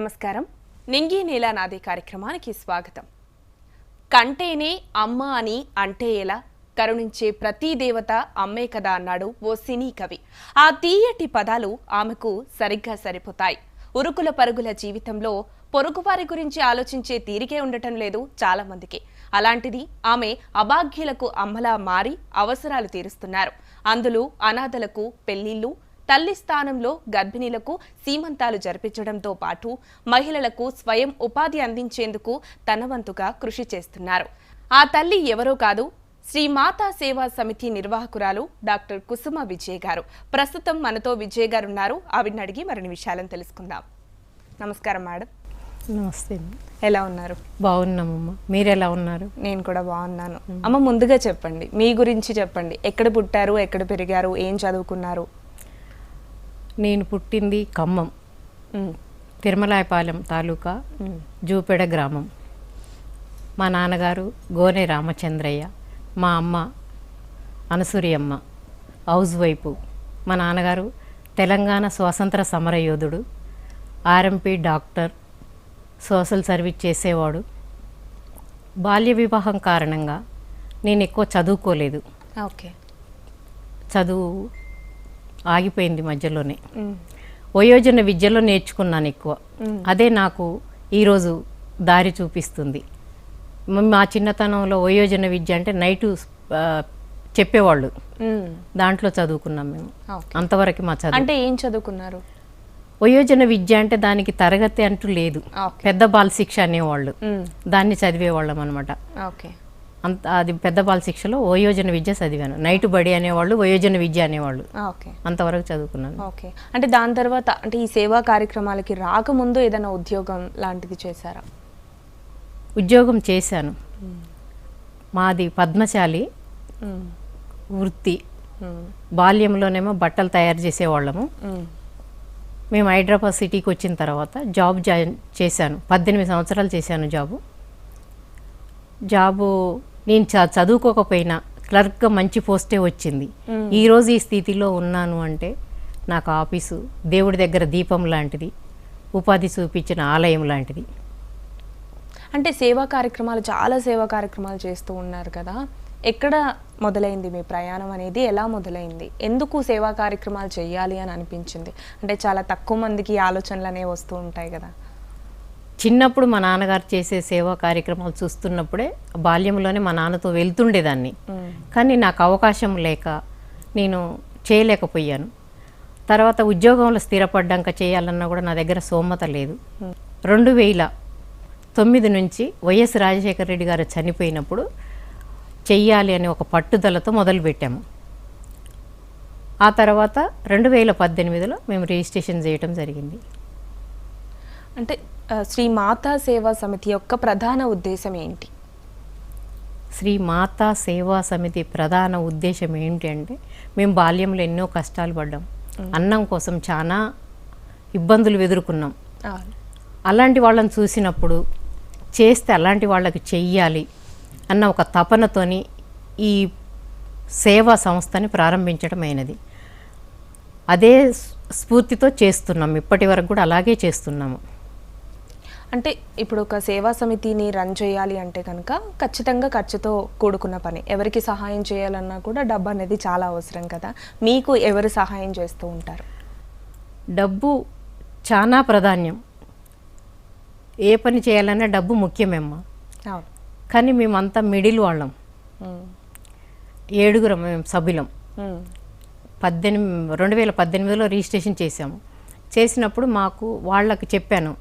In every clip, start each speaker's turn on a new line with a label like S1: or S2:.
S1: నమస్కారం. నింగి నేల కార్యక్రమానికి స్వాగతం. కంటేనే అమ్మ అని అంటే ఎలా? కరుణించే ప్రతి దేవత అమ్మే కదా అన్నాడు ఓ సినీ కవి. ఆ తీయటి పదాలు ఆమెకు సరిగ్గా సరిపోతాయి. ఉరుకుల పరుగుల జీవితంలో పొరుగువారి గురించి ఆలోచించే తీరికే ఉండటం లేదు చాలా మందికి అలాంటిది ఆమె అభాగ్యులకు అమ్మలా మారి అవసరాలు తీరుస్తున్నారు. అందులో అనాథలకు పెళ్ళిళ్ళు తల్లి స్థానంలో గర్భిణీలకు సీమంతాలు జరిపించడంతో పాటు మహిళలకు స్వయం ఉపాధి అందించేందుకు తన వంతుగా కృషి చేస్తున్నారు. ఆ తల్లి ఎవరో కాదు శ్రీ మాతా సేవా సమితి నిర్వాహకురాలు డాక్టర్ కుసుమ విజయ్ గారు. ప్రస్తుతం మనతో విజయ్ గారు ఉన్నారు. ఆవిడని అడిగి మరిన్ని విషయాలను తెలుసుకుందాం. నమస్కారం మేడం.
S2: నమస్తే
S1: ఎలా ఉన్నారు?
S2: బాగున్నామమ్మ. మీరు ఎలా ఉన్నారు?
S1: నేను కూడా బాగున్నాను. అమ్మ ముందుగా చెప్పండి. మీ గురించి చెప్పండి. ఎక్కడ పుట్టారు? ఎక్కడ పెరిగారు? ఏం చదువుకున్నారు?
S2: నేను పుట్టింది ఖమ్మం. తిరుమలాయపాలెం తాలూకా జూపేడ గ్రామం. మా నాన్నగారు గోనె రామచంద్రయ్య మా అమ్మ అనసూరియమ్మ. హౌస్ వైపు మా నాన్నగారు తెలంగాణ స్వాతంత్ర సమరయోధుడు ఆర్ఎంపీ డాక్టర్ సోషల్ సర్వీస్ చేసేవాడు. బాల్య వివాహం కారణంగా నేను ఎక్కువ చదువుకోలేదు.
S1: ఓకే.
S2: చదువు ఆగిపోయింది మధ్యలోనే. వయోజన విద్యలో నేర్చుకున్నాను ఎక్కువ. అదే నాకు ఈరోజు దారి చూపిస్తుంది. మ- చిన్నతనంలో వయోజన విద్య అంటే నైటు చెప్పేవాళ్ళు. దాంట్లో చదువుకున్నాం మేము. అంతవరకు మా చదువు.
S1: అంటే ఏం చదువుకున్నారు?
S2: వయోజన విద్య అంటే దానికి తరగతి అంటూ లేదు. పెద్ద బాల శిక్ష అనేవాళ్ళు దాన్ని చదివేవాళ్ళం అనమాట
S1: ఓకే.
S2: అంత అది పెద్ద బాల శిక్షలో వయోజన విద్య చదివాను. నైటు బడి అనేవాళ్ళు వయోజన విద్య అనేవాళ్ళు.
S1: ఓకే.
S2: అంతవరకు చదువుకున్నాను.
S1: ఓకే. అంటే దాని తర్వాత అంటే ఈ సేవా కార్యక్రమాలకి రాకముందు ఏదైనా ఉద్యోగం లాంటిది చేశారా?
S2: ఉద్యోగం చేశాను. మాది పద్మశాలి వృత్తి. బాల్యంలోనేమో బట్టలు తయారు చేసేవాళ్ళము. మేము హైదరాబాద్ సిటీకి వచ్చిన తర్వాత జాబ్ జాయిన్ చేశాను. పద్దెనిమిది సంవత్సరాలు చేశాను జాబు. జాబు నేను చ చదువుకోకపోయినా క్లర్క్గా మంచి పోస్టే వచ్చింది. ఈరోజు ఈ స్థితిలో ఉన్నాను అంటే నాకు ఆఫీసు దేవుడి దగ్గర దీపం లాంటిది ఉపాధి చూపించిన ఆలయం లాంటిది.
S1: అంటే సేవా కార్యక్రమాలు చాలా సేవా కార్యక్రమాలు చేస్తూ ఉన్నారు కదా. ఎక్కడ మొదలైంది మీ ప్రయాణం అనేది? ఎలా మొదలైంది? ఎందుకు సేవా కార్యక్రమాలు చేయాలి అని అనిపించింది? అంటే చాలా తక్కువ మందికి ఆలోచనలు అనేవి వస్తూ ఉంటాయి కదా.
S2: చిన్నప్పుడు మా నాన్నగారు చేసే సేవా కార్యక్రమాలు చూస్తున్నప్పుడే బాల్యంలోనే మా నాన్నతో వెళ్తుండేదాన్ని. కానీ నాకు అవకాశం లేక నేను చేయలేకపోయాను. తర్వాత ఉద్యోగంలో స్థిరపడ్డాక చేయాలన్నా కూడా నా దగ్గర సోమత లేదు. రెండు వేల తొమ్మిది నుంచి వైఎస్ రాజశేఖర రెడ్డి గారు చనిపోయినప్పుడు చెయ్యాలి అనే ఒక పట్టుదలతో మొదలుపెట్టాము ఆ తర్వాత రెండు వేల పద్దెనిమిదిలో మేము రిజిస్ట్రేషన్ చేయటం జరిగింది.
S1: అంటే శ్రీ మాతా సేవా సమితి యొక్క ప్రధాన ఉద్దేశం ఏంటి?
S2: శ్రీ మాతా సేవా సమితి ప్రధాన ఉద్దేశం ఏంటి అంటే మేము బాల్యంలో ఎన్నో కష్టాలు పడ్డాం. అన్నం కోసం చాలా ఇబ్బందులు ఎదుర్కొన్నాం. అలాంటి వాళ్ళని చూసినప్పుడు చేస్తే అలాంటి వాళ్ళకి చెయ్యాలి అన్న ఒక తపనతోని ఈ సేవా సంస్థని ప్రారంభించడం అయినది. అదే స్ఫూర్తితో చేస్తున్నాం. ఇప్పటి వరకు కూడా అలాగే చేస్తున్నాము.
S1: అంటే ఇప్పుడు ఒక సేవా సమితిని రన్ చేయాలి అంటే కనుక ఖచ్చితంగా ఖర్చుతో కూడుకున్న పని. ఎవరికి సహాయం చేయాలన్నా కూడా డబ్బు అనేది చాలా అవసరం కదా. మీకు ఎవరు సహాయం చేస్తూ ఉంటారు?
S2: డబ్బు చాలా ప్రాధాన్యం. ఏ పని చేయాలన్నా డబ్బు ముఖ్యమేమ్మా. కానీ మేమంతా మిడిల్ వాళ్ళం. ఏడుగురం మేము సభ్యులం. పద్దెనిమిది రెండు వేల పద్దెనిమిదిలో రిజిస్ట్రేషన్ చేశాము. చేసినప్పుడు మాకు వాళ్ళకి చెప్పాను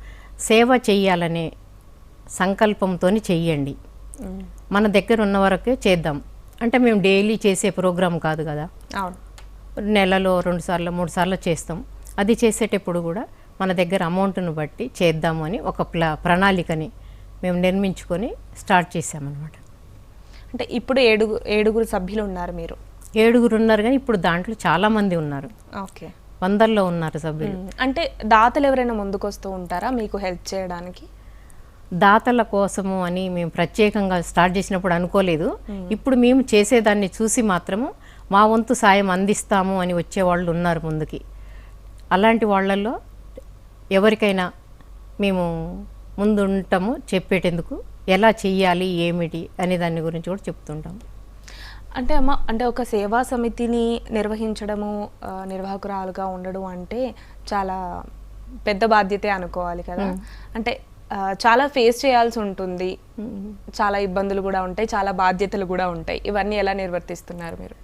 S2: సేవ చెయ్యాలనే సంకల్పంతో చెయ్యండి. మన దగ్గర ఉన్న వరకే చేద్దాం. అంటే మేము డైలీ చేసే ప్రోగ్రాం కాదు కదా. నెలలో రెండు సార్లు మూడు సార్లు చేస్తాం. అది చేసేటప్పుడు కూడా మన దగ్గర అమౌంట్ను బట్టి చేద్దాము అని ఒక ప్ల ప్రణాళికని మేము నిర్మించుకొని స్టార్ట్ చేసామన్నమాట
S1: అంటే ఇప్పుడు ఏడుగు ఏడుగురు సభ్యులు ఉన్నారు మీరు.
S2: ఏడుగురు ఉన్నారు కానీ ఇప్పుడు దాంట్లో చాలామంది ఉన్నారు.
S1: ఓకే.
S2: వందల్లో ఉన్నారు సభ్యులు.
S1: అంటే దాతలు ఎవరైనా ముందుకు వస్తూ ఉంటారా మీకు హెల్ప్ చేయడానికి?
S2: దాతల కోసము అని మేము ప్రత్యేకంగా స్టార్ట్ చేసినప్పుడు అనుకోలేదు. ఇప్పుడు మేము చేసేదాన్ని చూసి మాత్రము మా వంతు సాయం అందిస్తాము అని వచ్చేవాళ్ళు ఉన్నారు ముందుకి. అలాంటి వాళ్ళల్లో ఎవరికైనా మేము ముందు ఉంటాము చెప్పేటందుకు? ఎలా చెయ్యాలి? ఏమిటి? అనే దాని గురించి కూడా చెప్తుంటాం
S1: అంటే అమ్మ అంటే ఒక సేవా సమితిని నిర్వహించడము నిర్వాహకురాలుగా ఉండడం అంటే చాలా పెద్ద బాధ్యతే అనుకోవాలి కదా. అంటే చాలా ఫేస్ చేయాల్సి ఉంటుంది. చాలా ఇబ్బందులు కూడా ఉంటాయి చాలా బాధ్యతలు కూడా ఉంటాయి. ఇవన్నీ ఎలా నిర్వర్తిస్తున్నారు మీరు?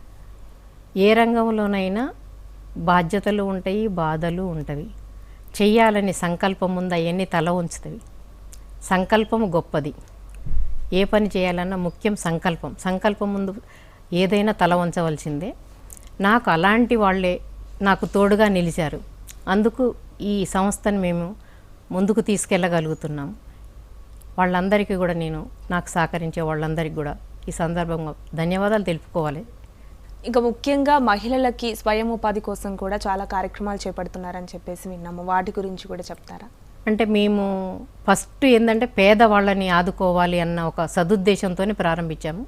S2: ఏ రంగంలోనైనా బాధ్యతలు ఉంటాయి బాధలు ఉంటవి. చెయ్యాలని సంకల్పం ముందు అవన్నీ తల ఉంచుతవి. సంకల్పం గొప్పది. ఏ పని చేయాలన్నా ముఖ్యం సంకల్పం. సంకల్పం ముందు ఏదైనా తల ఉంచవలసిందే నాకు అలాంటి వాళ్ళే నాకు తోడుగా నిలిచారు. అందుకు ఈ సంస్థను మేము ముందుకు తీసుకెళ్ళగలుగుతున్నాం. వాళ్ళందరికీ కూడా నేను నాకు సహకరించే వాళ్ళందరికీ కూడా ఈ సందర్భంగా ధన్యవాదాలు తెలుపుకోవాలి.
S1: ఇంకా ముఖ్యంగా మహిళలకి స్వయం ఉపాధి కోసం కూడా చాలా కార్యక్రమాలు చేపడుతున్నారని చెప్పేసి విన్నాము వాటి గురించి కూడా చెప్తారా?
S2: అంటే మేము ఫస్ట్ ఏంటంటే పేదవాళ్ళని ఆదుకోవాలి అన్న ఒక సదుద్దేశంతోనే ప్రారంభించాము.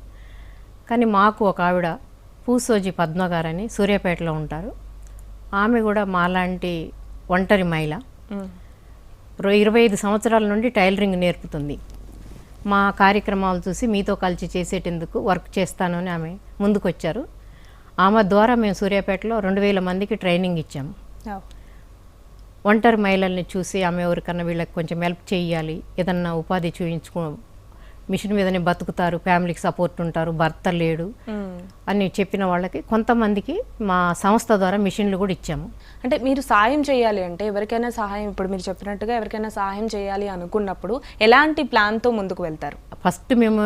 S2: కానీ మాకు ఒక ఆవిడ పూసోజి పద్మ గారని సూర్యాపేటలో ఉంటారు. ఆమె కూడా మాలాంటి ఒంటరి మహిళ. ఇరవై ఐదు సంవత్సరాల నుండి టైలరింగ్ నేర్పుతుంది. మా కార్యక్రమాలు చూసి మీతో కలిసి చేసేటందుకు వర్క్ చేస్తాను అని ఆమె ముందుకొచ్చారు. ఆమె ద్వారా మేము సూర్యాపేటలో రెండు వేల మందికి ట్రైనింగ్ ఇచ్చాము. ఒంటరి మహిళల్ని చూసి ఆమె ఎవరికన్నా వీళ్ళకి కొంచెం హెల్ప్ చేయాలి ఏదన్నా ఉపాధి చూయించుకో మిషన్ మీదనే బతుకుతారు ఫ్యామిలీకి సపోర్ట్ ఉంటారు భర్త లేడు. అని చెప్పిన వాళ్ళకి కొంతమందికి మా సంస్థ ద్వారా మిషన్లు కూడా ఇచ్చాము
S1: అంటే మీరు సాయం చేయాలి అంటే ఎవరికైనా సహాయం ఇప్పుడు మీరు చెప్పినట్టుగా ఎవరికైనా సహాయం చేయాలి అనుకున్నప్పుడు ఎలాంటి ప్లాన్తో ముందుకు వెళ్తారు
S2: ఫస్ట్ మేము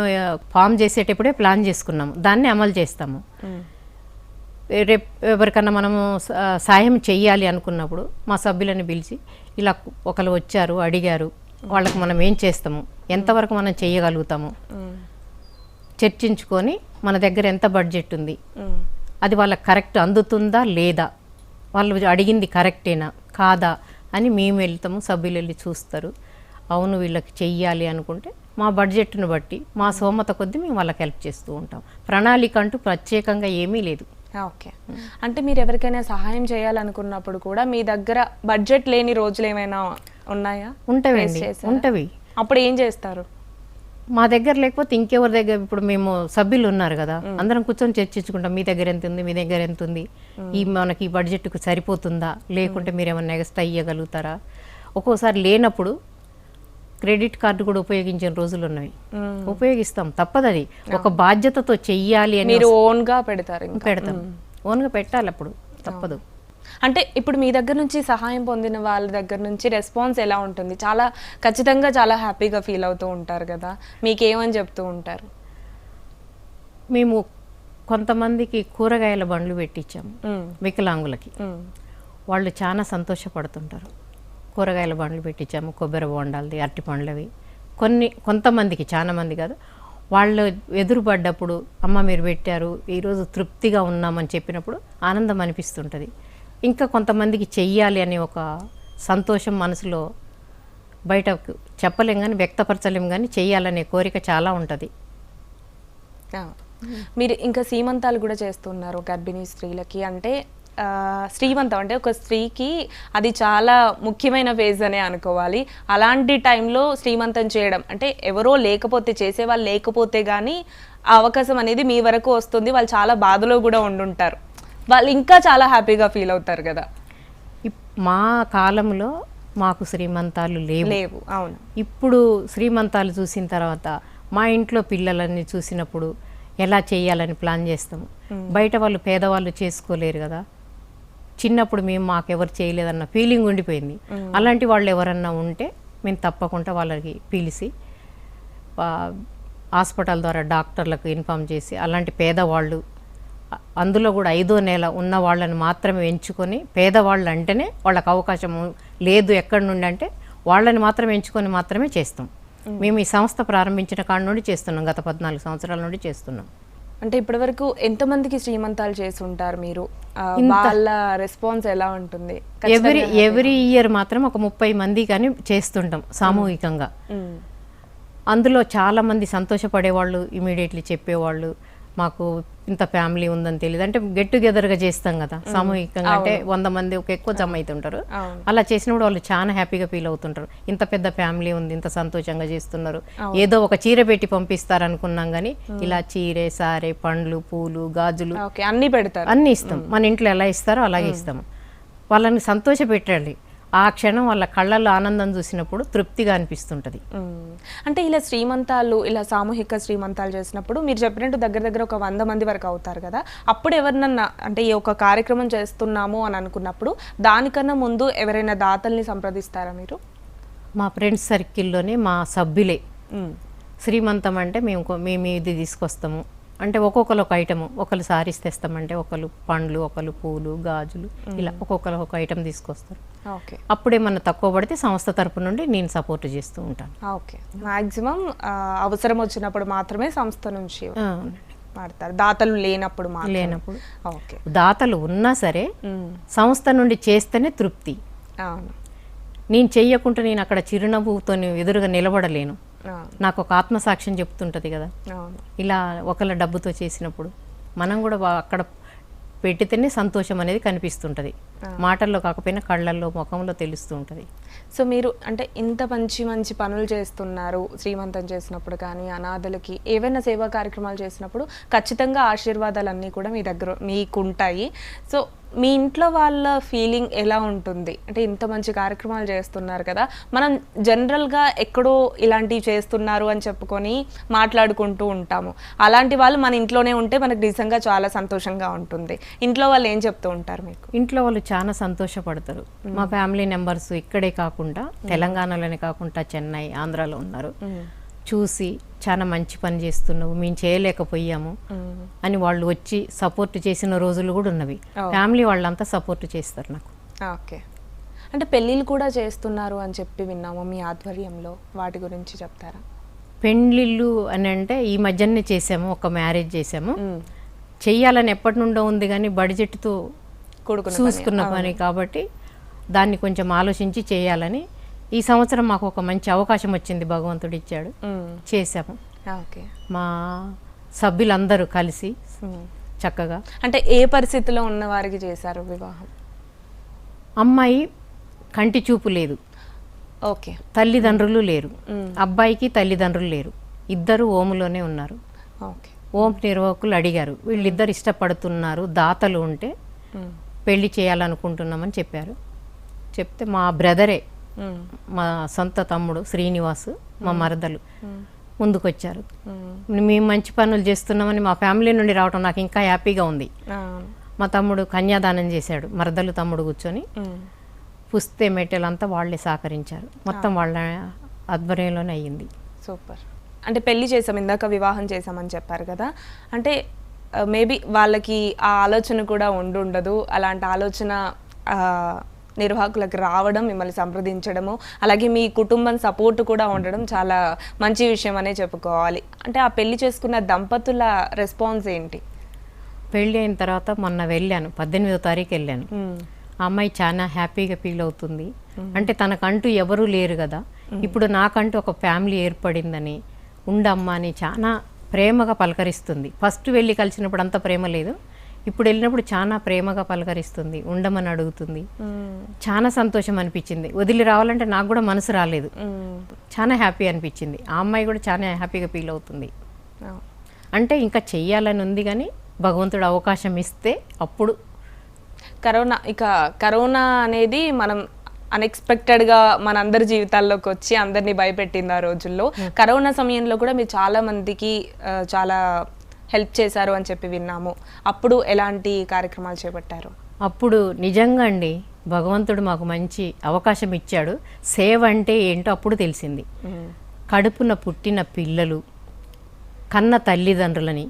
S2: ఫామ్ చేసేటప్పుడే ప్లాన్ చేసుకున్నాము దాన్ని అమలు చేస్తాము. రేపు ఎవరికన్నా మనము సాయం చెయ్యాలి అనుకున్నప్పుడు మా సభ్యులను పిలిచి ఇలా ఒకరు వచ్చారు అడిగారు వాళ్ళకి మనం ఏం చేస్తాము? ఎంతవరకు మనం చేయగలుగుతాము? చర్చించుకొని మన దగ్గర ఎంత బడ్జెట్ ఉంది? అది వాళ్ళకి కరెక్ట్ అందుతుందా లేదా? వాళ్ళు అడిగింది కరెక్టేనా? కాదా? అని మేము వెళ్తాము సభ్యులు వెళ్ళి చూస్తారు. అవును వీళ్ళకి చెయ్యాలి అనుకుంటే మా బడ్జెట్ను బట్టి మా సోమత కొద్దీ మేము వాళ్ళకి హెల్ప్ చేస్తూ ఉంటాం. ప్రణాళిక అంటూ ప్రత్యేకంగా ఏమీ లేదు.
S1: ఓకే. అంటే మీరు ఎవరికైనా సహాయం చేయాలనుకున్నప్పుడు కూడా మీ దగ్గర బడ్జెట్ లేని రోజులు ఏమైనా ఉన్నాయా?
S2: ఉంటవండి
S1: చేశారా?
S2: ఉంటవి.
S1: అప్పుడు ఏం చేస్తారు?
S2: మా దగ్గర లేకపోతే ఇంకెవరి దగ్గర ఇప్పుడు మేము సభ్యులు ఉన్నారు కదా అందరం కూర్చొని చర్చించుకుంటాం మీ దగ్గర ఎంత ఉంది మీ దగ్గర ఎంత ఉంది? ఈ మనకి ఈ బడ్జెట్కు సరిపోతుందా? లేకుంటే మీరు ఏమన్నా ఎక్స్ట్రా ఇవ్వగలుగుతారా ఒక్కోసారి లేనప్పుడు క్రెడిట్ కార్డు కూడా ఉపయోగించిన రోజులు ఉన్నవి.
S1: మ్మ్.
S2: ఉపయోగిస్తాం తప్పదది. ఒక బాధ్యతతో చెయ్యాలి అని
S1: మీరు ఓన్గా పెడతారు ఇంకా.
S2: పెడతాం. ఓన్గా పెట్టాలి అప్పుడు తప్పదు.
S1: అంటే ఇప్పుడు మీ దగ్గర నుంచి సహాయం పొందిన వాళ్ళ దగ్గర నుంచి రెస్పాన్స్ ఎలా ఉంటుంది? చాలా ఖచ్చితంగా చాలా హ్యాపీగా ఫీల్ అవుతూ ఉంటారు కదా. మీకేమని చెప్తూ ఉంటారు?
S2: మేము కొంతమందికి కూరగాయల బండ్లు పెట్టించాము. వికలాంగులకి. వాళ్ళు చాలా సంతోషపడుతుంటారు. కూరగాయల బండ్లు పెట్టించాము కొబ్బరి బొండాలది అరటి పండ్లవి. కొన్ని కొంతమందికి చాలా మంది కాదు. వాళ్ళు ఎదురుపడ్డప్పుడు అమ్మ మీరు పెట్టారు ఈరోజు తృప్తిగా ఉన్నామని చెప్పినప్పుడు ఆనందం అనిపిస్తుంటుంది. ఇంకా కొంతమందికి చెయ్యాలి అనే ఒక సంతోషం మనసులో బయటకు చెప్పలేం కానీ వ్యక్తపరచలేం కానీ చెయ్యాలనే కోరిక చాలా ఉంటుంది.
S1: మీరు ఇంకా సీమంతాలు కూడా చేస్తున్నారు గర్భిణీ స్త్రీలకి. అంటే శ్రీమంతం అంటే ఒక స్త్రీకి అది చాలా ముఖ్యమైన ఫేజ్ అనే అనుకోవాలి. అలాంటి టైంలో శ్రీమంతం చేయడం అంటే ఎవరో లేకపోతే చేసేవాళ్ళు లేకపోతే కానీ ఆ అవకాశం అనేది మీ వరకు వస్తుంది. వాళ్ళు చాలా బాధలో కూడా ఉండుంటారు. వాళ్ళు ఇంకా చాలా హ్యాపీగా ఫీల్ అవుతారు కదా.
S2: మా కాలంలో మాకు శ్రీమంతాలు లేవు.
S1: లేవు అవును.
S2: ఇప్పుడు శ్రీమంతాలు చూసిన తర్వాత మా ఇంట్లో పిల్లలని చూసినప్పుడు ఎలా చేయాలని ప్లాన్ చేస్తాము. బయట వాళ్ళు పేదవాళ్ళు చేసుకోలేరు కదా. చిన్నప్పుడు మేము మాకెవరు చేయలేదన్న ఫీలింగ్ ఉండిపోయింది. అలాంటి వాళ్ళు ఎవరన్నా ఉంటే మేము తప్పకుండా వాళ్ళకి పిలిచి హాస్పిటల్ ద్వారా డాక్టర్లకు ఇన్ఫామ్ చేసి అలాంటి పేదవాళ్ళు అందులో కూడా ఐదో నెల ఉన్న వాళ్ళని మాత్రమే ఎంచుకొని పేదవాళ్ళు అంటేనే వాళ్ళకి అవకాశం లేదు ఎక్కడి నుండి అంటే వాళ్ళని మాత్రం ఎంచుకొని మాత్రమే చేస్తాం. మేము ఈ సంస్థ ప్రారంభించిన కాడ నుండి చేస్తున్నాం. గత పద్నాలుగు సంవత్సరాల నుండి చేస్తున్నాం.
S1: అంటే ఇప్పటివరకు ఎంతమందికి శ్రీమంతాలు చేసి ఉంటారు మీరు వాళ్ళ రెస్పాన్స్ ఎలా ఉంటుంది?
S2: ఎవ్రీ ఎవ్రీ ఇయర్ మాత్రం ఒక ముప్పై మంది కానీ చేస్తుంటాం సామూహికంగా. అందులో చాలామంది సంతోషపడేవాళ్ళు ఇమీడియట్లీ చెప్పేవాళ్ళు. మాకు ఇంత ఫ్యామిలీ ఉందని తెలియదు అంటే గెట్ టుగెదర్గా చేస్తాం కదా. సామూహికంగా అంటే వంద మంది ఒక ఎక్కువ జమ అవుతుంటారు. అలా చేసినప్పుడు వాళ్ళు చాలా హ్యాపీగా ఫీల్ అవుతుంటారు. ఇంత పెద్ద ఫ్యామిలీ ఉంది ఇంత సంతోషంగా చేస్తున్నారు. ఏదో ఒక చీర పెట్టి పంపిస్తారు అనుకున్నాం కానీ ఇలా చీరే సారే పండ్లు పూలు గాజులు
S1: అన్ని పెడతారు.
S2: అన్నీ ఇస్తాం. మన ఇంట్లో ఎలా ఇస్తారో అలాగే ఇస్తాము. వాళ్ళని సంతోష పెట్టండి ఆ క్షణం వాళ్ళ కళ్ళల్లో ఆనందం చూసినప్పుడు తృప్తిగా అనిపిస్తుంటది.
S1: అంటే ఇలా శ్రీమంతాలు ఇలా సామూహిక శ్రీమంతాలు చేసినప్పుడు మీరు చెప్పినట్టు దగ్గర దగ్గర ఒక వంద మంది వరకు అవుతారు కదా. అప్పుడు ఎవరినన్నా అంటే ఈ ఒక కార్యక్రమం చేస్తున్నాము అని అనుకున్నప్పుడు దానికన్నా ముందు ఎవరైనా దాతల్ని సంప్రదిస్తారా మీరు?
S2: మా ఫ్రెండ్స్ సర్కిల్లోనే మా సభ్యులే. శ్రీమంతం అంటే మేము మేము ఇది తీసుకొస్తాము. అంటే ఒక్కొక్కరు ఒక ఐటము ఒకరు సారీస్ తెస్తామంటే ఒకరు పండ్లు ఒకరు పూలు గాజులు ఇలా ఒక్కొక్కరు ఒక ఐటమ్ తీసుకొస్తారు.
S1: ఓకే.
S2: అప్పుడేమన్నా తక్కువ పడితే సంస్థ తరపు నుండి నేను సపోర్ట్ చేస్తూ ఉంటాను.
S1: ఓకే. మాక్సిమం అవసరం వచ్చినప్పుడు మాత్రమే సంస్థ నుంచి వాడతారు. దాతలు లేనప్పుడు
S2: లేనప్పుడు.
S1: ఓకే.
S2: దాతలు ఉన్నా సరే. సంస్థ నుండి చేస్తేనే తృప్తి.
S1: అవును.
S2: నేను చెయ్యకుంటే నేను అక్కడ చిరునవ్వుతో ఎదురుగా నిలబడలేను. నాకు ఒక ఆత్మసాక్ష్యం చెప్తుంటది కదా. ఇలా ఒకళ్ళ డబ్బుతో చేసినప్పుడు మనం కూడా అక్కడ పెట్టితేనే సంతోషం అనేది కనిపిస్తుంటది. మాటల్లో కాకపోయినా కళ్ళల్లో ముఖంలో తెలుస్తూ ఉంటుంది
S1: సో మీరు అంటే ఇంత మంచి మంచి పనులు చేస్తున్నారు శ్రీమంతం చేసినప్పుడు కానీ అనాథలకి ఏవైనా సేవా కార్యక్రమాలు చేసినప్పుడు ఖచ్చితంగా ఆశీర్వాదాలన్నీ కూడా మీ దగ్గర మీకు ఉంటాయి సో మీ ఇంట్లో వాళ్ళ ఫీలింగ్ ఎలా ఉంటుంది? అంటే ఇంత మంచి కార్యక్రమాలు చేస్తున్నారు కదా మనం జనరల్గా ఎక్కడో ఇలాంటివి చేస్తున్నారు అని చెప్పుకొని మాట్లాడుకుంటూ ఉంటాము. అలాంటి వాళ్ళు మన ఇంట్లోనే ఉంటే మనకు నిజంగా చాలా సంతోషంగా ఉంటుంది. ఇంట్లో వాళ్ళు ఏం చెప్తూ ఉంటారు మీకు?
S2: ఇంట్లో వాళ్ళు చాలా సంతోషపడతారు. మా ఫ్యామిలీ మెంబర్స్ ఇక్కడే కాకుండా తెలంగాణలోనే కాకుండా చెన్నై ఆంధ్రాలో ఉన్నారు. చూసి చాలా మంచి పని చేస్తున్నావు మేము చేయలేకపోయాము అని వాళ్ళు వచ్చి సపోర్ట్ చేసిన రోజులు కూడా ఉన్నవి. ఫ్యామిలీ వాళ్ళంతా సపోర్ట్ చేస్తారు నాకు.
S1: ఓకే. అంటే పెళ్ళిళ్ళు కూడా చేస్తున్నారు అని చెప్పి విన్నాము మీ ఆధ్వర్యంలో. వాటి గురించి చెప్తారా?
S2: పెండ్లిళ్ళు అని అంటే ఈ మధ్యనే చేసాము ఒక మ్యారేజ్ చేసాము. చెయ్యాలని ఎప్పటి నుండో ఉంది కానీ బడ్జెట్తో చూసుకున్న పని కాబట్టి దాన్ని కొంచెం ఆలోచించి చేయాలని ఈ సంవత్సరం మాకు ఒక మంచి అవకాశం వచ్చింది భగవంతుడు ఇచ్చాడు. చేసాము
S1: ఓకే.
S2: మా సభ్యులందరూ కలిసి చక్కగా.
S1: అంటే ఏ పరిస్థితిలో ఉన్న వారికి చేశారు వివాహం?
S2: అమ్మాయి కంటి చూపు లేదు.
S1: ఓకే.
S2: తల్లిదండ్రులు లేరు. అబ్బాయికి తల్లిదండ్రులు లేరు. ఇద్దరు ఓములోనే ఉన్నారు.
S1: ఓకే.
S2: ఓం నిర్వాహకులు అడిగారు వీళ్ళిద్దరు ఇష్టపడుతున్నారు దాతలు ఉంటే పెళ్ళి చేయాలనుకుంటున్నామని చెప్పారు. చెప్తే మా బ్రదరే మా సొంత తమ్ముడు శ్రీనివాస్ మా మరదలు ముందుకొచ్చారు. మేము. మంచి పనులు చేస్తున్నామని మా ఫ్యామిలీ నుండి రావటం నాకు ఇంకా హ్యాపీగా ఉంది. మా తమ్ముడు కన్యాదానం చేశాడు మరదలు తమ్ముడు కూర్చొని. పుస్తే మెట్టెలు అంతా వాళ్ళే సహకరించారు. మొత్తం వాళ్ళ ఆధ్వర్యంలోనే అయ్యింది.
S1: సూపర్. అంటే పెళ్ళి చేసాం ఇందాక వివాహం చేసామని చెప్పారు కదా. అంటే మేబీ వాళ్ళకి ఆ ఆలోచన కూడా ఉండుండదు. అలాంటి ఆలోచన నిర్వాహకులకు రావడం మిమ్మల్ని సంప్రదించడము అలాగే మీ కుటుంబం సపోర్ట్ కూడా ఉండడం చాలా మంచి విషయం అనే చెప్పుకోవాలి. అంటే ఆ పెళ్ళి చేసుకున్న దంపతుల రెస్పాన్స్ ఏంటి?
S2: పెళ్ళి అయిన తర్వాత మొన్న వెళ్ళాను పద్దెనిమిదో తారీఖు వెళ్ళాను. ఆ అమ్మాయి చాలా హ్యాపీగా ఫీల్ అవుతుంది. అంటే తనకంటూ ఎవరూ లేరు కదా. ఇప్పుడు నాకంటూ ఒక ఫ్యామిలీ ఏర్పడిందని ఉండమ్మా అని చాలా ప్రేమగా పలకరిస్తుంది. ఫస్ట్ వెళ్ళి కలిసినప్పుడు అంత ప్రేమ లేదు. ఇప్పుడు వెళ్ళినప్పుడు చాలా ప్రేమగా పలకరిస్తుంది ఉండమని అడుగుతుంది. చాలా సంతోషం అనిపించింది. వదిలి రావాలంటే నాకు కూడా మనసు రాలేదు. చాలా హ్యాపీ అనిపించింది. ఆ అమ్మాయి కూడా చాలా హ్యాపీగా ఫీల్ అవుతుంది. అంటే ఇంకా చెయ్యాలని ఉంది కానీ భగవంతుడు అవకాశం ఇస్తే అప్పుడు
S1: కరోనా ఇక కరోనా అనేది మనం అన్ఎక్స్పెక్టెడ్గా మనందరి జీవితాల్లోకి వచ్చి అందరినీ భయపెట్టింది ఆ రోజుల్లో. కరోనా సమయంలో కూడా మీరు చాలా మందికి ఆ, చాలా హెల్ప్ చేశారు అని చెప్పి విన్నాము. అప్పుడు ఎలాంటి కార్యక్రమాలు చేపట్టారు?
S2: అప్పుడు నిజంగా అండి భగవంతుడు మాకు మంచి అవకాశం ఇచ్చాడు. సేవ అంటే ఏంటో అప్పుడు తెలిసింది. కడుపున పుట్టిన పిల్లలు కన్న తల్లిదండ్రులని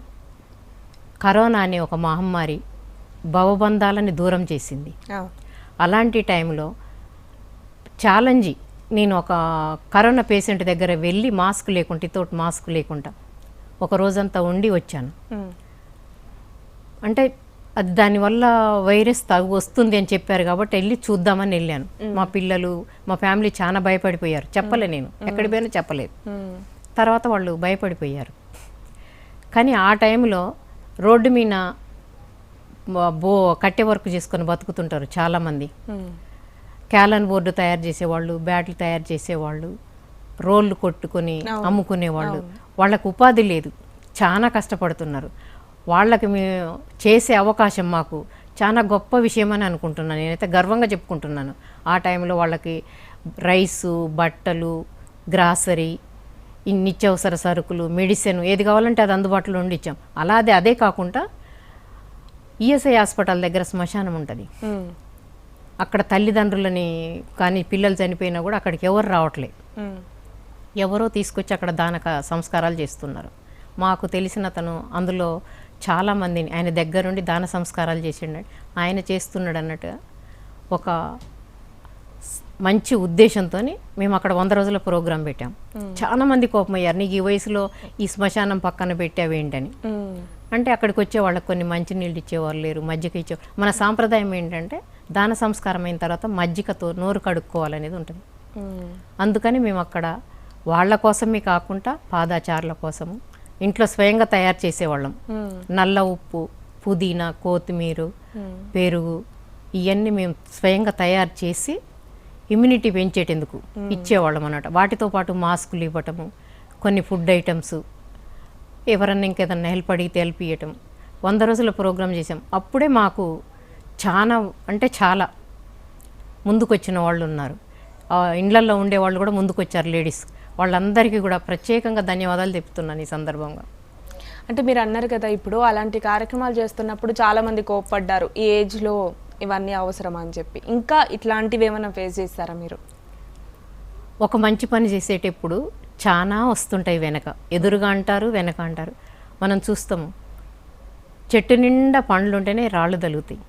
S2: కరోనా అనే ఒక మహమ్మారి భవబంధాలని దూరం చేసింది. అలాంటి టైంలో ఛాలెంజ్ నేను ఒక కరోనా పేషెంట్ దగ్గర వెళ్ళి మాస్క్ లేకుండా తోటి మాస్క్ లేకుండా ఒక రోజంతా ఉండి వచ్చాను. అంటే అది దానివల్ల వైరస్ తగు వస్తుంది అని చెప్పారు కాబట్టి వెళ్ళి చూద్దామని వెళ్ళాను. మా పిల్లలు మా ఫ్యామిలీ చాలా భయపడిపోయారు. చెప్పలే నేను. ఎక్కడికి పోయినా చెప్పలేదు. తర్వాత వాళ్ళు భయపడిపోయారు. కానీ ఆ టైంలో రోడ్డు మీద బ- కట్టె వర్క్ చేసుకొని బతుకుతుంటారు చాలామంది. క్యాలన్ బోర్డు తయారు చేసేవాళ్ళు బ్యాట్లు తయారు చేసేవాళ్ళు రోళ్ళు కొట్టుకొని అమ్ముకునేవాళ్ళు. వాళ్ళకు ఉపాధి లేదు. చాలా కష్టపడుతున్నారు. వాళ్ళకి మేము చేసే అవకాశం మాకు చాలా గొప్ప విషయం అని అనుకుంటున్నాను. నేనైతే గర్వంగా చెప్పుకుంటున్నాను. ఆ టైంలో వాళ్ళకి రైసు బట్టలు గ్రాసరీ ఈ నిత్యావసర సరుకులు మెడిసిన్ ఏది కావాలంటే అది అందుబాటులో ఉండి ఇచ్చాం. అలాగే అదే కాకుండా ఈఎస్ఐ హాస్పిటల్ దగ్గర శ్మశానం ఉంటుంది. అక్కడ తల్లిదండ్రులని కానీ పిల్లలు చనిపోయినా కూడా అక్కడికి ఎవరు రావట్లే.
S1: ఉమ్,
S2: ఎవరో తీసుకొచ్చి అక్కడ దానక సంస్కారాలు చేస్తున్నారు. మాకు తెలిసిన అతను అందులో చాలామందిని ఆయన దగ్గరుండి దాన సంస్కారాలు చేసిండు. ఆయన చేస్తున్నాడు అన్నట్టుగా ఒక మంచి ఉద్దేశంతో మేము అక్కడ వంద రోజుల ప్రోగ్రాం పెట్టాం. చాలా మంది కోపమయ్యారు. నీకు ఈ వయసులో ఈ శ్మశానం పక్కన పెట్టావేంటని అంటే అక్కడికి వచ్చే వాళ్ళకి కొన్ని మంచినీళ్ళు ఇచ్చేవారు లేరు మజ్జిగ ఇచ్చే మన సాంప్రదాయం ఏంటంటే దాన సంస్కారం అయిన తర్వాత మజ్జిగతో నోరు కడుక్కోవాలనేది ఉంటుంది. అందుకని మేము అక్కడ వాళ్ళ కోసమే కాకుండా పాదాచారుల కోసము. ఇంట్లో స్వయంగా తయారు చేసేవాళ్ళం.
S1: ఉమ్,
S2: నల్ల ఉప్పు పుదీనా కొత్తిమీర
S1: ఉమ్,
S2: పెరుగు ఇవన్నీ మేము స్వయంగా తయారు చేసి ఇమ్యూనిటీ పెంచేటందుకు ఇచ్చేవాళ్ళం అన్నమాట. వాటితో పాటు మాస్కులు ఇవ్వటము కొన్ని ఫుడ్ ఐటమ్స్ ఎవరన్నా ఇంకేదన్నా హెల్ప్ అడిగితే హెల్ప్ ఇవ్వటం వంద రోజుల ప్రోగ్రామ్ చేసాం అప్పుడే మాకు చాలా అంటే చాలా ముందుకొచ్చిన వాళ్ళు ఉన్నారు ఇండ్లల్లో ఉండే వాళ్ళు కూడా ముందుకొచ్చారు లేడీస్. వాళ్ళందరికీ కూడా ప్రత్యేకంగా ధన్యవాదాలు చెప్తున్నాను ఈ సందర్భంగా.
S1: అంటే మీరు అన్నారు కదా ఇప్పుడు అలాంటి కార్యక్రమాలు చేస్తున్నప్పుడు చాలా మంది కోప్పడ్డారు ఈ ఏజ్లో ఇవన్నీ అవసరం అని చెప్పి. ఇంకా ఇట్లాంటివి ఏమైనా ఫేస్ చేస్తారా మీరు?
S2: ఒక మంచి పని చేసేటప్పుడు చాలా వస్తుంటాయి వెనక. ఎదురుగా అంటారు వెనక అంటారు. మనం చూస్తాము చెట్టు నిండా పండ్లు ఉంటేనే రాళ్ళు తగులుతాయి.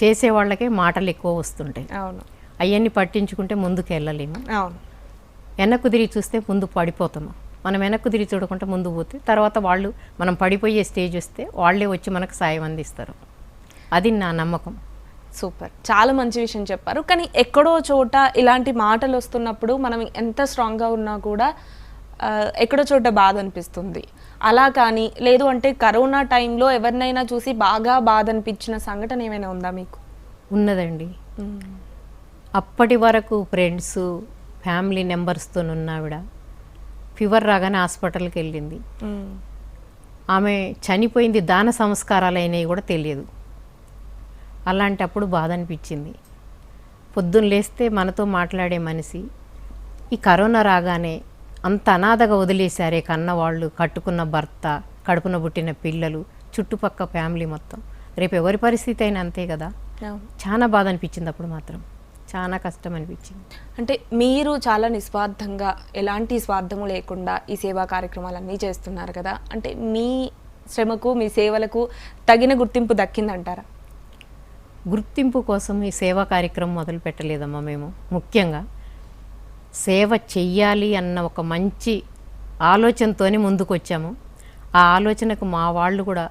S2: చేసే వాళ్ళకే మాటలు ఎక్కువ వస్తుంటాయి.
S1: అవును.
S2: అవన్నీ పట్టించుకుంటే ముందుకు వెళ్ళలేము
S1: అవును.
S2: వెనక్కు తిరిగి చూస్తే ముందు పడిపోతాము మనం వెనక్కు తిరిగి చూడకుండా ముందు పోతే తర్వాత వాళ్ళు మనం పడిపోయే స్టేజ్ వస్తే వాళ్ళే వచ్చి మనకు సాయం అందిస్తారు. అది నా నమ్మకం.
S1: సూపర్. చాలా మంచి విషయం చెప్పారు. కానీ ఎక్కడో చోట ఇలాంటి మాటలు వస్తున్నప్పుడు మనం ఎంత స్ట్రాంగ్గా ఉన్నా కూడా ఎక్కడో చోట బాధ అనిపిస్తుంది. అలా కానీ లేదు అంటే కరోనా టైంలో ఎవరినైనా చూసి బాగా బాధ అనిపించిన సంఘటన ఏమైనా ఉందా మీకు?
S2: ఉన్నదండి. అప్పటి వరకు ఫ్రెండ్స్ ఫ్యామిలీ నెంబర్స్తో ఉన్నావిడ ఫీవర్ రాగానే హాస్పిటల్కి వెళ్ళింది. ఆమె చనిపోయింది దాన సంస్కారాలు అయినవి కూడా తెలియదు. అలాంటప్పుడు బాధ అనిపించింది. పొద్దున్న లేస్తే మనతో మాట్లాడే మనిషి ఈ కరోనా రాగానే అంత అనాథగా వదిలేశారే కన్నవాళ్ళు కట్టుకున్న భర్త కడుపున పుట్టిన పిల్లలు చుట్టుపక్క ఫ్యామిలీ మొత్తం. రేపు ఎవరి పరిస్థితి అయినా అంతే కదా. చాలా బాధ అనిపించింది అప్పుడు మాత్రం. చాలా కష్టం అనిపించింది
S1: అంటే మీరు చాలా నిస్వార్థంగా ఎలాంటి స్వార్థము లేకుండా ఈ సేవా కార్యక్రమాలన్నీ చేస్తున్నారు కదా. అంటే మీ శ్రమకు మీ సేవలకు తగిన గుర్తింపు దక్కిందంటారా?
S2: గుర్తింపు కోసం ఈ సేవా కార్యక్రమం మొదలు పెట్టలేదమ్మా మేము. ముఖ్యంగా సేవ చెయ్యాలి అన్న ఒక మంచి ఆలోచనతోనే ముందుకు వచ్చాము ఆ ఆలోచనకు మా వాళ్ళు కూడా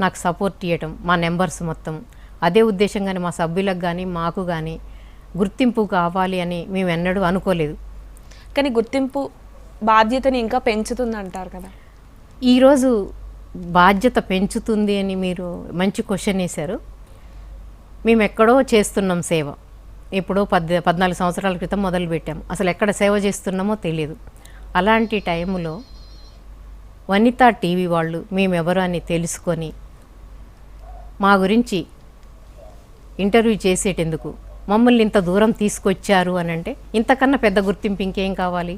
S2: నాకు సపోర్ట్ ఇవ్వటం మా నెంబర్స్ మొత్తం. అదే ఉద్దేశంగానే మా సభ్యులకు కానీ మాకు కానీ గుర్తింపు కావాలి అని మేము ఎన్నడూ అనుకోలేదు.
S1: కానీ గుర్తింపు బాధ్యతని ఇంకా పెంచుతుంది అంటారు కదా
S2: ఈరోజు బాధ్యత పెంచుతుంది అని మీరు మంచి క్వశ్చన్ వేశారు. మేము ఎక్కడో చేస్తున్నాం సేవ. ఎప్పుడో పద్ పద్నాలుగు సంవత్సరాల క్రితం మొదలుపెట్టాం అసలు ఎక్కడ సేవ చేస్తున్నామో తెలియదు అలాంటి టైంలో వనితా టీవీ వాళ్ళు మేమెవరు అని తెలుసుకొని మా గురించి ఇంటర్వ్యూ చేసేటందుకు మమ్మల్ని ఇంత దూరం తీసుకొచ్చారు అని అంటే ఇంతకన్నా పెద్ద గుర్తింపు ఇంకేం కావాలి?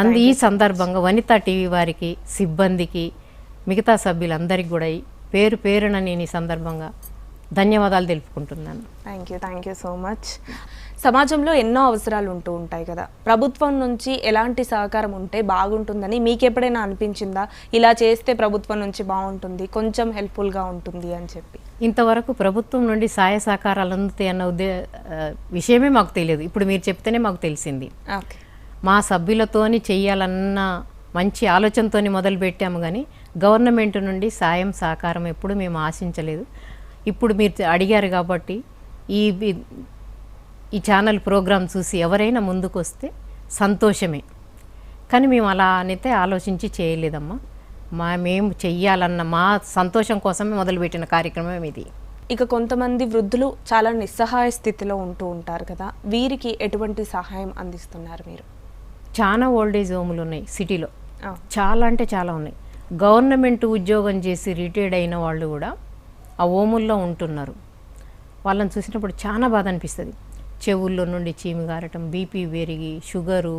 S2: అందు ఈ సందర్భంగా వనితా టీవీ వారికి సిబ్బందికి మిగతా సభ్యులందరికీ కూడా పేరు పేరున నేను ఈ సందర్భంగా ధన్యవాదాలు తెలుపుకుంటున్నాను.
S1: Thank you thank you so much సమాజంలో ఎన్నో అవసరాలు ఉంటూ ఉంటాయి కదా. ప్రభుత్వం నుంచి ఎలాంటి సహకారం ఉంటే బాగుంటుందని మీకు ఎప్పుడైనా అనిపించిందా? ఇలా చేస్తే ప్రభుత్వం నుంచి బాగుంటుంది కొంచెం హెల్ప్ఫుల్గా ఉంటుంది అని చెప్పి.
S2: ఇంతవరకు ప్రభుత్వం నుండి సహాయ సహకారాలు అందుతాయి అన్న ఉద్దే విషయమే మాకు తెలియదు. ఇప్పుడు మీరు చెప్తేనే మాకు తెలిసింది. మా సభ్యులతోని చెయ్యాలన్న మంచి ఆలోచనతోని మొదలు పెట్టాము కానీ గవర్నమెంట్ నుండి సాయం సహకారం ఎప్పుడు మేము ఆశించలేదు. ఇప్పుడు మీరు అడిగారు కాబట్టి ఈ ఈ ఛానల్ ప్రోగ్రాం చూసి ఎవరైనా ముందుకు వస్తే సంతోషమే. కానీ మేము అలా అనైతే ఆలోచించి చేయలేదమ్మా. మా మేము చెయ్యాలన్న మా సంతోషం కోసమే మొదలుపెట్టిన కార్యక్రమం ఇది.
S1: ఇక కొంతమంది వృద్ధులు చాలా నిస్సహాయ స్థితిలో ఉంటూ ఉంటారు కదా వీరికి ఎటువంటి సహాయం అందిస్తున్నారు మీరు?
S2: చాలా ఓల్డేజ్ హోములు ఉన్నాయి సిటీలో. చాలా అంటే చాలా ఉన్నాయి. గవర్నమెంట్ ఉద్యోగం చేసి రిటైర్డ్ అయిన వాళ్ళు కూడా ఆ ఓముల్లో ఉంటున్నారు. వాళ్ళని చూసినప్పుడు చాలా బాధ అనిపిస్తుంది. చెవుల్లో నుండి చీమి గారటం బీపీ పెరిగి షుగరు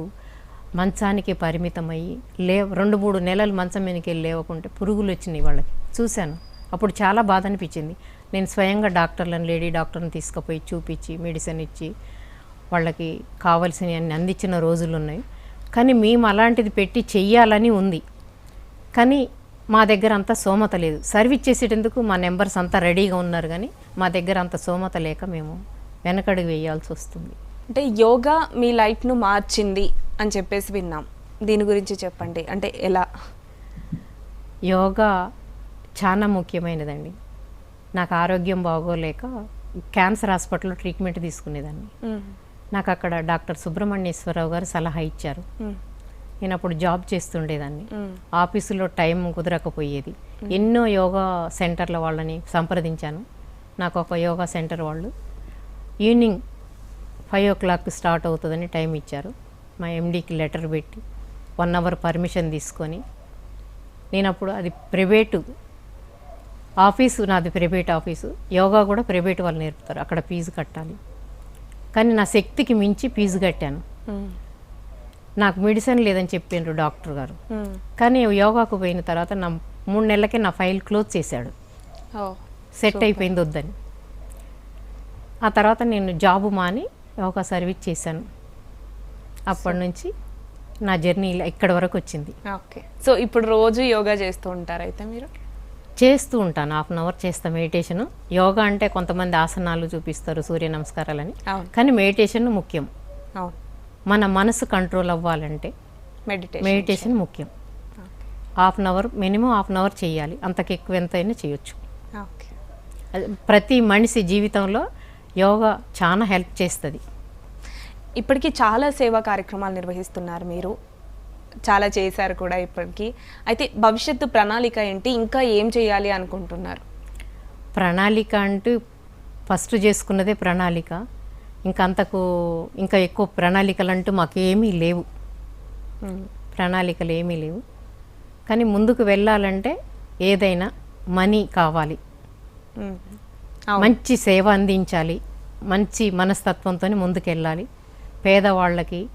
S2: మంచానికి పరిమితమయ్యి లే రెండు మూడు నెలలు మంచం మీదకి వెళ్ళి లేవకుంటే పురుగులు వచ్చినాయి వాళ్ళకి. చూశాను. అప్పుడు చాలా బాధ అనిపించింది. నేను స్వయంగా డాక్టర్లను లేడీ డాక్టర్ని తీసుకుపోయి చూపించి మెడిసిన్ ఇచ్చి వాళ్ళకి కావాల్సినవి అన్ని అందించిన రోజులు ఉన్నాయి. కానీ మేము అలాంటిది పెట్టి చెయ్యాలని ఉంది. కానీ మా దగ్గర అంత సోమత లేదు. సర్వీస్ చేసేటందుకు మా నెంబర్స్ అంతా రెడీగా ఉన్నారు కానీ మా దగ్గర అంత సోమత లేక మేము వెనకడుగు వేయాల్సి వస్తుంది.
S1: అంటే యోగా మీ లైఫ్ను మార్చింది అని చెప్పేసి విన్నాం. దీని గురించి చెప్పండి. అంటే ఎలా?
S2: యోగా చాలా ముఖ్యమైనదండి. నాకు ఆరోగ్యం బాగోలేక క్యాన్సర్ హాస్పిటల్లో ట్రీట్మెంట్ తీసుకునేదాన్ని. నాకు అక్కడ డాక్టర్ సుబ్రహ్మణ్యేశ్వరరావు గారు సలహా ఇచ్చారు. నేను అప్పుడు జాబ్ చేస్తుండేదాన్ని. ఆఫీసులో టైం కుదరకపోయేది. ఎన్నో యోగా సెంటర్ల వాళ్ళని సంప్రదించాను. నాకు ఒక యోగా సెంటర్ వాళ్ళు evening five o'clock start అవుతుందని టైం ఇచ్చారు. మా ఎండీకి లెటర్ పెట్టి వన్ అవర్ పర్మిషన్ తీసుకొని నేను అప్పుడు అది ప్రైవేటు ఆఫీసు నాది ప్రైవేట్ ఆఫీసు. యోగా కూడా ప్రైవేట్ వాళ్ళు నేర్పుతారు అక్కడ ఫీజు కట్టాలి. కానీ నా శక్తికి మించి ఫీజు కట్టాను. నాకు మెడిసిన్ లేదని చెప్పిండ్రు డాక్టర్ గారు. కానీ యోగాకు పోయిన తర్వాత నా మూడు నెలలకే నా ఫైల్ క్లోజ్ చేశాడు. సెట్ అయిపోయింది వద్దని. ఆ తర్వాత నేను జాబు మాని యోగా సర్వీస్ చేశాను. అప్పటి నుంచి నా జర్నీ ఇక్కడి వరకు వచ్చింది.
S1: ఓకే. సో ఇప్పుడు రోజు యోగా చేస్తూ ఉంటారు అయితే మీరు?
S2: చేస్తూ ఉంటాను. హాఫ్ అన్ అవర్ చేస్తా మెడిటేషన్. యోగా అంటే కొంతమంది ఆసనాలు చూపిస్తారు సూర్య నమస్కారాలని. కానీ మెడిటేషన్ ముఖ్యం. మన మనసు కంట్రోల్ అవ్వాలంటే
S1: మెడిటేషన్
S2: మెడిటేషన్ ముఖ్యం. Half an hour minimum half an hour చేయాలి. అంతకు ఎక్కువ ఎంతైనా చేయొచ్చు. ప్రతి మనిషి జీవితంలో యోగా చాలా హెల్ప్ చేస్తుంది.
S1: ఇప్పటికీ చాలా సేవా కార్యక్రమాలు నిర్వహిస్తున్నారు మీరు. చాలా చేశారు కూడా ఇప్పటికీ. అయితే భవిష్యత్తు ప్రణాళిక ఏంటి? ఇంకా ఏం చేయాలి అనుకుంటున్నారు?
S2: ప్రణాళిక అంటూ ఫస్ట్ చేసుకున్నదే ప్రణాళిక. ఇంకా అంతకు ఇంకా ఎక్కువ ప్రణాళికలు అంటూ మాకు ఏమీ లేవు ప్రణాళికలు ఏమీ లేవు. కానీ ముందుకు వెళ్ళాలంటే ఏదైనా మనీ కావాలి. మంచి సేవ అందించాలి. మంచి మనస్తత్వంతో ముందుకెళ్ళాలి. పేదవాళ్ళకి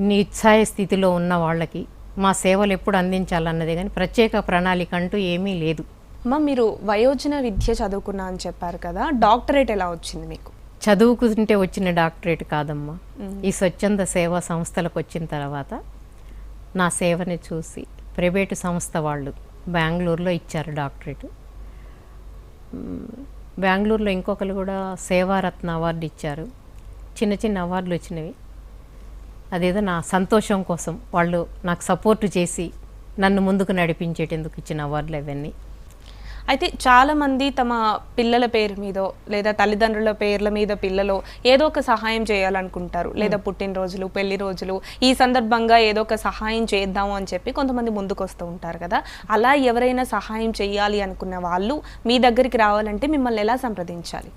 S2: నిత్సాయ స్థితిలో ఉన్న వాళ్ళకి మా సేవలు ఎప్పుడు అందించాలన్నదే కానీ ప్రత్యేక ప్రణాళిక అంటూ ఏమీ లేదు.
S1: అమ్మ మీరు వయోజన విద్య చదువుకున్నా అని చెప్పారు కదా డాక్టరేట్ ఎలా వచ్చింది మీకు?
S2: చదువుకుంటే వచ్చిన డాక్టరేట్ కాదమ్మా. ఈ స్వచ్ఛంద సేవా సంస్థలకు వచ్చిన తర్వాత నా సేవని చూసి ప్రైవేటు సంస్థ వాళ్ళు బెంగళూరులో ఇచ్చారు డాక్టరేట్. బెంగళూరులో ఇంకొకరు కూడా సేవారత్న అవార్డు ఇచ్చారు. చిన్న చిన్న అవార్డులు వచ్చినవి. అదేదో నా సంతోషం కోసం వాళ్ళు నాకు సపోర్ట్ చేసి నన్ను ముందుకు నడిపించేటందుకు ఇచ్చిన అవార్డులు అవన్నీ
S1: అయితే చాలా మంది తమ పిల్లల పేరు మీదో లేదా తల్లిదండ్రుల పేర్ల మీద పిల్లలు ఏదో ఒక సహాయం చేయాలనుకుంటారు. లేదా పుట్టినరోజులు పెళ్ళి రోజులు ఈ సందర్భంగా ఏదో ఒక సహాయం చేద్దాము అని చెప్పి కొంతమంది ముందుకు వస్తూ ఉంటారు కదా. అలా ఎవరైనా సహాయం చేయాలి అనుకున్న వాళ్ళు మీ దగ్గరికి రావాలంటే మిమ్మల్ని ఎలా సంప్రదించాలి?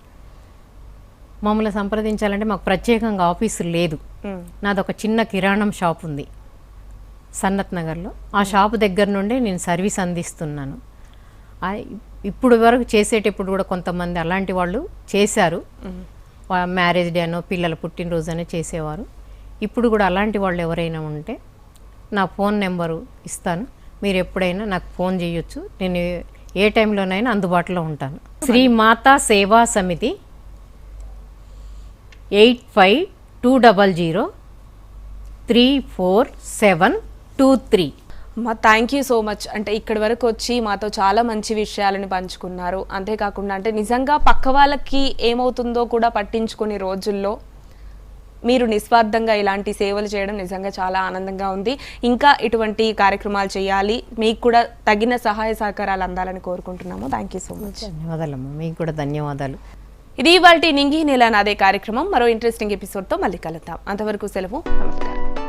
S2: మమ్మల్ని సంప్రదించాలంటే మాకు ప్రత్యేకంగా ఆఫీసు లేదు.
S1: ఉమ్,
S2: నాది ఒక చిన్న కిరాణం షాప్ ఉంది. సన్నత్ నగర్లో. ఆ షాప్ దగ్గర నుండే నేను సర్వీస్ అందిస్తున్నాను. ఇప్పుడు వరకు చేసేటప్పుడు కూడా కొంతమంది అలాంటి వాళ్ళు చేశారు. మ్యారేజ్ డే అనో పిల్లల పుట్టినరోజు అనో చేసేవారు. ఇప్పుడు కూడా అలాంటి వాళ్ళు ఎవరైనా ఉంటే నా ఫోన్ నెంబరు ఇస్తాను. మీరు ఎప్పుడైనా నాకు ఫోన్ చేయొచ్చు. నేను ఏ టైంలోనైనా అందుబాటులో ఉంటాను. Shri Mata Seva Samiti eight five two double zero three four seven two three
S1: మా థ్యాంక్ యూ సో మచ్ అంటే ఇక్కడి వరకు వచ్చి మాతో చాలా మంచి విషయాలను పంచుకున్నారు. అంతేకాకుండా అంటే నిజంగా పక్క వాళ్ళకి ఏమవుతుందో కూడా పట్టించుకునే రోజుల్లో మీరు నిస్వార్థంగా ఇలాంటి సేవలు చేయడం నిజంగా చాలా ఆనందంగా ఉంది. ఇంకా ఇటువంటి కార్యక్రమాలు చేయాలి. మీకు కూడా తగిన సహాయ సహకారాలు అందాలని కోరుకుంటున్నాము. థ్యాంక్ యూ సో మచ్
S2: ధన్యవాదాలమ్మా. మీకు కూడా ధన్యవాదాలు.
S1: ఇది ఇవాళ నింగి నెల నాదే కార్యక్రమం. మరో ఇంట్రెస్టింగ్ ఎపిసోడ్తో మళ్ళీ కలుద్దాం. అంతవరకు సెలవు. నమస్కారం.